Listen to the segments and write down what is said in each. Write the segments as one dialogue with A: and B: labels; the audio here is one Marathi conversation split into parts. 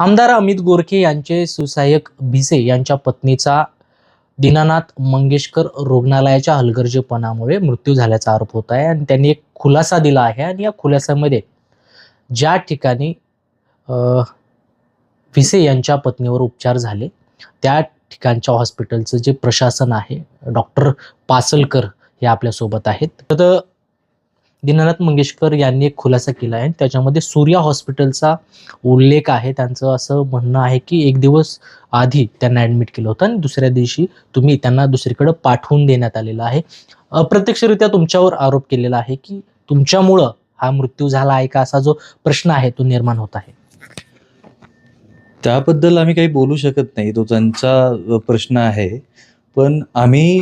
A: आमदार अमित गोरखे यांचे सुसहाय्यक भिसे यांच्या पत्नीचा दीनानाथ मंगेशकर रुग्णालयाच्या हलगर्जीपणामुळे मृत्यू झाल्याचा आरोप होत आहे आणि त्यांनी एक खुलासा दिला आहे आणि या खुलासामध्ये ज्या ठिकाणी भिसे यांच्या पत्नीवर उपचार झाले त्या ठिकाणच्या हॉस्पिटलचं जे प्रशासन आहे डॉक्टर पासलकर हे आपल्यासोबत आहेत. तर दीनानाथ मंगेशकर यांनी एक खुलासा केला आहे. त्याच्यामध्ये सूर्या हॉस्पिटलचा उल्लेख आहे. त्यांचं असं म्हणणं आहे की एक दिवस आधी त्यांना ॲडमिट केलं होतं आणि दुसऱ्या दिवशी तुम्ही त्यांना दुसरीकडे पाठवून देण्यात आलेलं आहे. अप्रत्यक्षरित्या तुमच्यावर आरोप केलेला आहे की तुमच्यामुळं हा मृत्यू झाला आहे का असा जो प्रश्न आहे तो निर्माण होत आहे.
B: त्याबद्दल आम्ही काही बोलू शकत नाही. तो त्यांचा प्रश्न आहे. पण आम्ही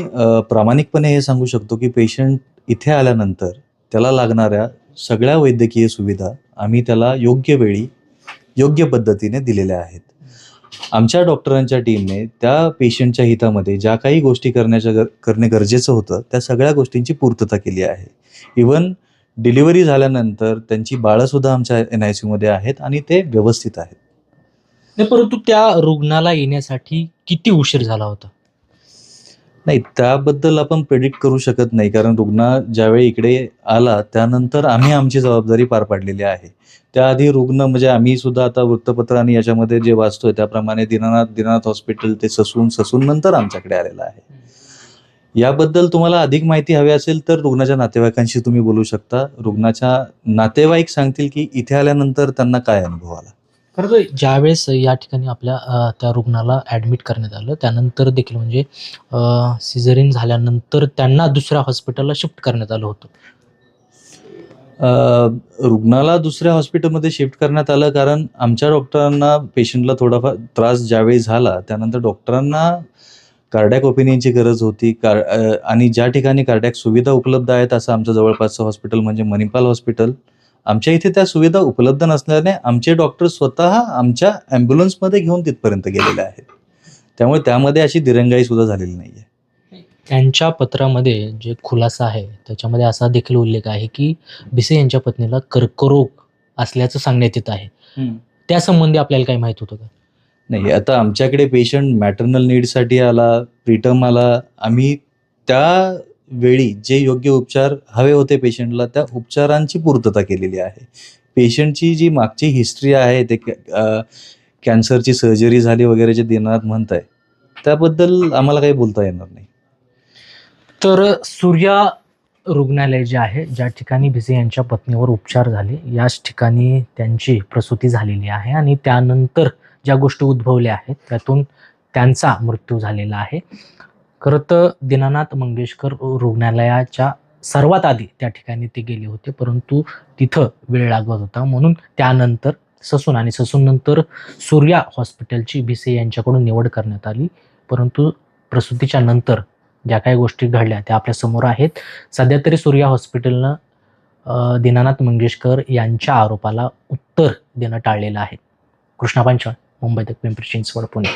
B: प्रामाणिकपणे हे सांगू शकतो की पेशंट इथे आल्यानंतर त्याला लागणाऱ्या सगळ्या वैद्यकीय सुविधा आम्ही त्याला योग्य वेळी योग्य पद्धतीने दिलेल्या आहेत. आमच्या डॉक्टरांच्या टीमने त्या पेशंटच्या हितामध्ये ज्या काही गोष्टी करण्याच्या गर करणे गरजेचं होतं त्या सगळ्या गोष्टींची पूर्तता केली आहे. इवन डिलिव्हरी झाल्यानंतर त्यांची बाळंसुद्धा आमच्या एन आय सीमध्ये आहेत आणि ते व्यवस्थित आहेत.
A: नाही परंतु त्या रुग्णाला येण्यासाठी किती उशीर झाला होता?
B: नाही त्याबद्दल आपण प्रेडिक्ट करू शकत नाही. कारण रुग्ण ज्यावेळी इकडे आला त्यानंतर आम्ही आमची जबाबदारी पार पाडलेली आहे. त्याआधी रुग्ण म्हणजे आम्ही सुद्धा आता वृत्तपत्र आणि याच्यामध्ये जे वाचतोय त्याप्रमाणे दिनानाथ दिनानाथ हॉस्पिटल ते ससून ससून नंतर आमच्याकडे आलेलं आहे. याबद्दल तुम्हाला अधिक माहिती हवी असेल तर रुग्णाच्या नातेवाईकांशी तुम्ही बोलू शकता. रुग्णाच्या नातेवाईक सांगतील की इथे आल्यानंतर त्यांना काय अनुभव आला.
A: खरं तर ज्यावेळेस या ठिकाणी आपल्या त्या रुग्णाला ॲडमिट करण्यात आलं त्यानंतर देखील म्हणजे सिझरिन झाल्यानंतर त्यांना दुसऱ्या हॉस्पिटलला शिफ्ट करण्यात आलं होतं.
B: रुग्णाला दुसऱ्या हॉस्पिटलमध्ये शिफ्ट करण्यात आलं कारण आमच्या डॉक्टरांना पेशंटला थोडाफार त्रास ज्यावेळी झाला त्यानंतर डॉक्टरांना कार्डॅक ओपिनियनची गरज होती. कार आणि ज्या ठिकाणी कार्डॅक सुविधा उपलब्ध आहेत असं आमचं जवळपासचं हॉस्पिटल म्हणजे मणिपाल हॉस्पिटल आमच्या इथे त्या सुविधा उपलब्ध नसल्याने आमचे डॉक्टर स्वतः आमच्या ॲम्ब्युलन्समध्ये घेऊन तिथपर्यंत गेलेले आहेत. त्यामुळे त्यामध्ये अशी दिरंगाई सुद्धा झालेली नाही आहे
A: त्यांच्या पत्रामध्ये जे खुलासा आहे त्याच्यामध्ये असा देखील उल्लेख आहे की भिसे यांच्या पत्नीला कर्करोग असल्याचं सांगण्यात येत आहे. त्या संबंधी आपल्याला काही माहीत होतं का?
B: नाही आता आमच्याकडे पेशंट मॅटर्नल नीडसाठी आला प्रीटम आला आम्ही त्या वेळी जे योग्य उपचार हवे होते पेशंटला त्या उपचारांची पूर्तता केलेली आहे. पेशंटची जी मागची हिस्ट्री आहे ते कॅन्सरची सर्जरी झाली वगैरे जे देणार म्हणताय त्याबद्दल आम्हाला काही बोलता येणार नाही.
A: तर सूर्या रुग्णालय जे आहे ज्या ठिकाणी भिसे यांच्या पत्नीवर उपचार झाले याच ठिकाणी त्यांची प्रसूती झालेली आहे आणि त्यानंतर ज्या गोष्टी उद्भवल्या आहेत त्यातून त्यांचा मृत्यू झालेला आहे. खरं तर दीनानाथ मंगेशकर रुग्णालयाच्या सर्वात आधी त्या ठिकाणी ते गेले होते परंतु तिथं वेळ लागत होता. म्हणून त्यानंतर ससून आणि ससून नंतर सूर्या हॉस्पिटलची भिसे यांच्याकडून निवड करण्यात आली. परंतु प्रसूतीच्या नंतर ज्या काही गोष्टी घडल्या त्या आपल्यासमोर आहेत. सध्या तरी सूर्या हॉस्पिटलनं दीनानाथ मंगेशकर यांच्या आरोपाला उत्तर देणं टाळलेलं आहे. कृष्णा पांचाळ मुंबई तक पिंपरी चिंचवड पुणे.